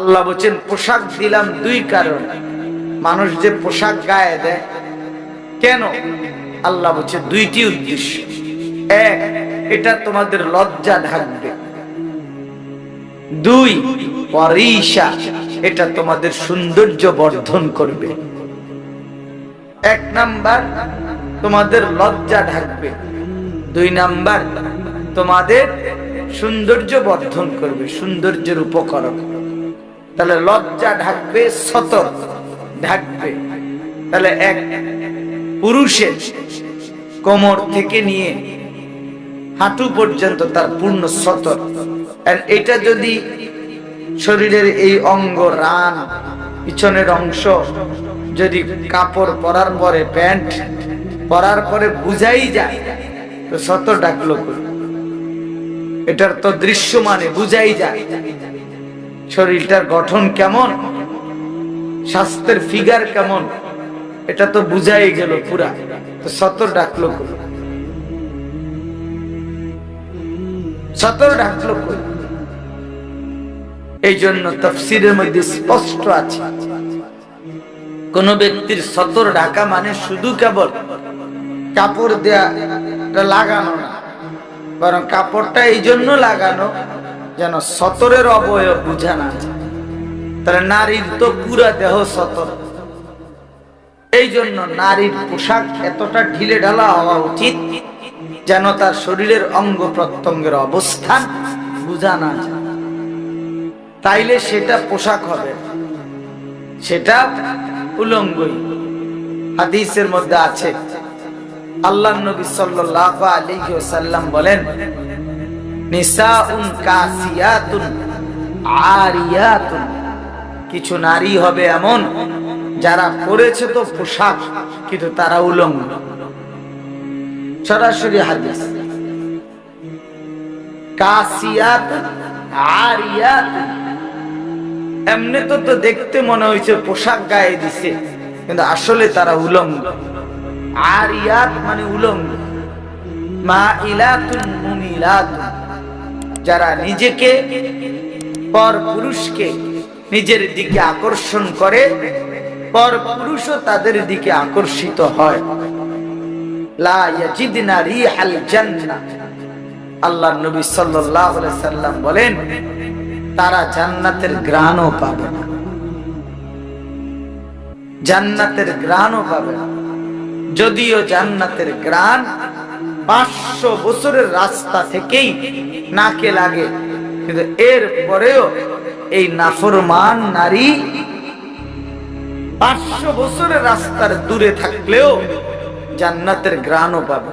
আল্লাহ বলছেন, পোশাক দিলাম দুই কারণ। মানুষ যে পোশাক গায়ে দেয়, কেন? আল্লাহ বলছে, দুইটি উদ্দেশ্য। এক, এটা তোমাদের লজ্জা ঢাকবে দুই পরিশা এটা তোমাদের সৌন্দর্য বর্ধন করবে। এক নাম্বার, তোমাদের লজ্জা ঢাকবে দুই নাম্বার, তোমাদের সৌন্দর্য বর্ধন করবে, সৌন্দর্যের উপকরণ। তাহলে লজ্জা ঢাকবে সতর ঢাকবে। তাহলে এক পুরুষের কোমর থেকে নিয়ে হাঁটু পর্যন্ত তার পূর্ণ সতর। এটা যদি শরীরের এই অঙ্গ রান, পিছনের অংশ যদি কাপড় পরার পরে, প্যান্ট পরার পরে বুঝাই যায়, তো সতর ডাকলো এটার তো দৃশ্য মানে বুঝাই যায়। শরীরটার গঠন কেমন? স্বাস্থ্যের ফিগার কেমন? এটা তো বুঝাই গেল পুরা। তো সতর ডাকলো সতর ডাকলো এই জন্য তফসিরের মধ্যে স্পষ্ট আছে। কোন ব্যক্তির সতর ঢাকা মানে শুধু কেবল কাপড় দেয়া লাগানো না। বরং কাপড়টা এই জন্য লাগানো যেন সতরের অবয়ব বুঝা না তাহলে নারীর তো পুরা দেহ সতর। এই জন্য নারীর পোশাক এতটা ঢিলে ঢালা হওয়া উচিত যেন তার শরীরের অঙ্গ প্রত্যঙ্গের অবস্থান বুঝা না তাইলে সেটা পোশাক হবে। সেটা উলঙ্গই। হাদিসের মধ্যে আছে। আল্লাহ নবী সাল্লাল্লাহু আলাইহি ওয়াসাল্লাম বলেন নিসাউন কাসিয়াতুন আরিয়াতুন। কিছু নারী হবে এমন, যারা পরেছে তো পোশাক, কিন্তু তারা উলঙ্গ। সরাসরি হাদিস। কাসিয়াত আরিয়াত এমনি তো তো দেখতে মনে হয়েছে পোশাক গায়ে দিছে, কিন্তু আসলে তারা উলঙ্গ। আরিয়াত মানে উলঙ্গ। মা ইলাতুন মুমিলাতুন। যারা নিজেকে, পর পুরুষকে নিজের দিকে আকর্ষণ করে, পর পুরুষও তাদের দিকে আকর্ষিত হয়। আল্লাহ নবী সাল্লাম বলেন, তারা জান্নাতের গ্রাণও পাবে না। জান্নাতের গ্রাণও পাবে না। যদিও জান্নাতের গ্রাণ পাঁচশো বছরের রাস্তা থেকেই নাকে লাগে। কিন্তু এর পরেও এই নাফরমান নারী পাঁচশো বছরের রাস্তার দূরে থাকলেও জান্নাতের গ্রাণও পাবে।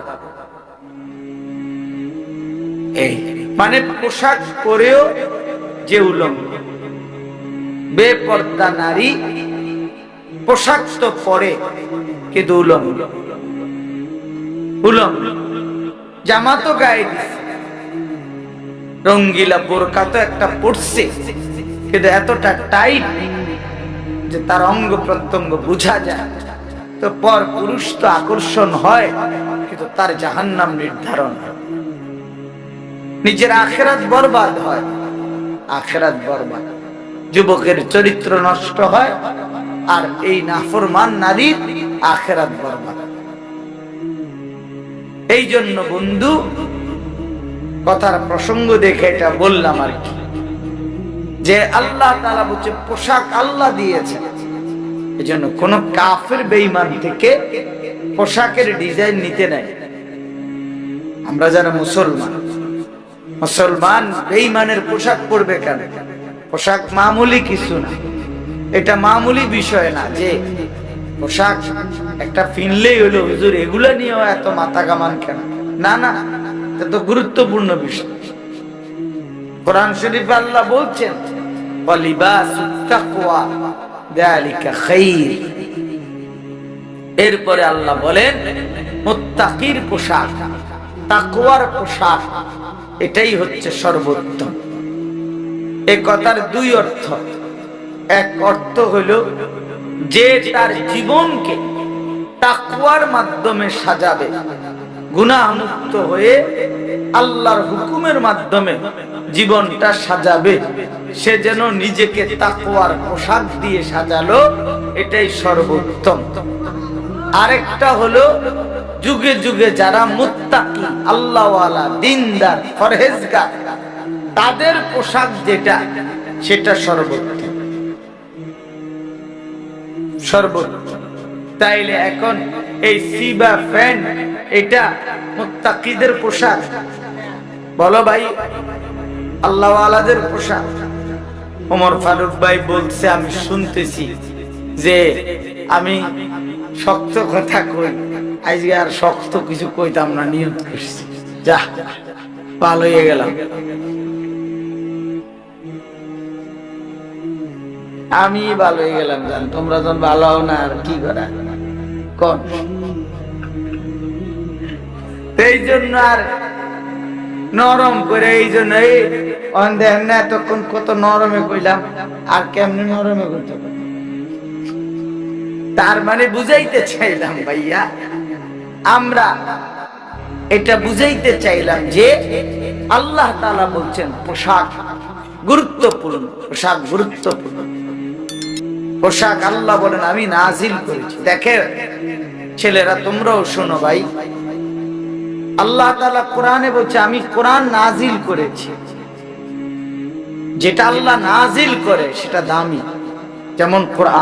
এই মানে পোশাক পরেও যে উলঙ্গ। বেপর্দা নারী পোশাক তো পরে, কিন্তু উলঙ্গ। উলঙ্গ। জামা তো গায়ে দিছে। রঙ্গিলা বোরকা তো একটা পড়ছে কিন্তু এতটা টাইট যে তার অঙ্গ প্রত্যঙ্গ বুঝা যায়। তো পর পুরুষ তো আকর্ষণ হয়, কিন্তু তার জাহান্নাম নির্ধারণ হয়। নিজের আখেরাত বরবাদ হয়, আখেরাত বরবাদ। যুবকের চরিত্র নষ্ট হয়, আর এই নাফরমান নারীর আখেরাত বরবাদ। এই জন্য বন্ধু, কথার প্রসঙ্গ দেখে এটা বললাম আর কি। যে আল্লাহ তালা বলছে, পোশাক আল্লাহ দিয়েছে। এই জন্য কোন কাফের বেইমান থেকে পোশাকের ডিজাইন নিতে নাই আমরা যারা মুসলমান মুসলমান বেইমানের পোশাক পরবে কেন? পোশাক মামুলি কিছু না। এটা মামুলি বিষয় না যে পোশাক একটা ফিনলেই হলো, হুজুর, এগুলা নিয়েও এত মাথা কামান কেন? না না, এটা তো গুরুত্বপূর্ণ বিষয়। কোরআন শরীফ আল্লাহ বলছেন এরপরে আল্লাহ বলেন, মোত্তাকির পোশাক তাকুয়ার পোশাক, এটাই হচ্ছে সর্বোত্তম। এ কথার দুই অর্থ। এক অর্থ হইল যে তার জীবনকে তাকুয়ার মাধ্যমে সাজাবে। গুনাহমুক্ত হয়ে আল্লাহর হুকুমের মাধ্যমে জীবনটা সাজাবে। সে যেন নিজেকে তাকওয়ার পোশাক দিয়ে সাজালো, এটাই সর্বোত্তম। আরেকটা হলো, যুগে যুগে যারা মুত্তাকি, আল্লাহওয়ালা, দিনদার, ফরহেজগার, তাদের পোশাক যেটা, সেটা সর্বোত্তম। সর্বোত্তম। তাইলে এখন এই সিবা ফ্যান, এটা মুত্তাকিদের পোশাক। বলো ভাই, আল্লাহওয়ালাদের পোশাক। ওমর ফারুক ভাই বলছে, আমি শুনতেছি যে আমি শক্ত কথা কই। আজকে আর শক্ত কিছু কইতাম না, নিয়ত করছি। যা ভালো হয়ে গেলাম আমি ভালো হয়ে গেলাম, জান। তোমরা যখন ভালো হও না, আর কি করা? কন? এই জন্য আর নরম করে, এই জন্য এই অন দেখেন না এতক্ষণ কত নরমে কইলাম, আর কেমনে নরমে করতে তার মানে বুঝাইতে চাইলাম ভাইয়া, আমরা এটা বুঝাইতে চাইলাম যে আল্লাহ তাআলা বলছেন পোশাক গুরুত্বপূর্ণ পোশাক গুরুত্বপূর্ণ। পোশাক আল্লাহ বলেন, আমি নাজিল করেছি। দেখে ছেলেরা, তোমরাও শোনো ভাই। আল্লাহ তালা কোরআনে বলছে, আমি কোরআন নাজিল করেছি। যেটা আল্লাহ নাজিল করে, সেটা দামি। যেমন কোরআন।